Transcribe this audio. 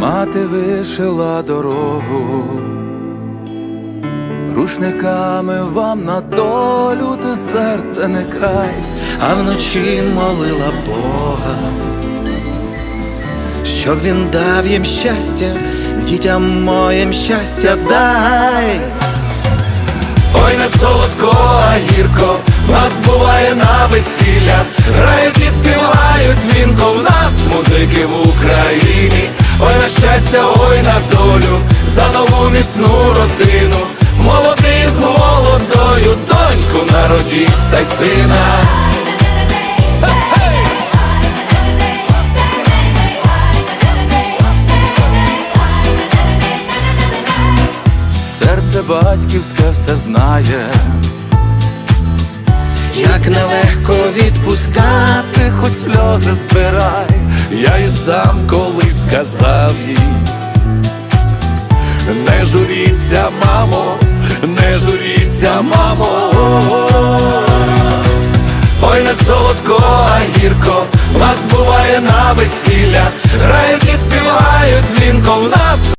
ти вишила дорогу, рушниками вам на долю те серце не край. а вночі молила Бога, щоб він дав їм щастя, дітям моїм щастя дай. Ой, не солодко, а гірко, нас буває на весіллях, грають і співають дзвінко в нас музики на ой на долю, за нову міцну родину. Молодий з молодою доньку народіть та й сина. Серце батьківське все знає. Як нелегко відпускати, Тихо сльози збирай, я і сам колись сказав їй. Не журіться, мамо, не журіться, мамо.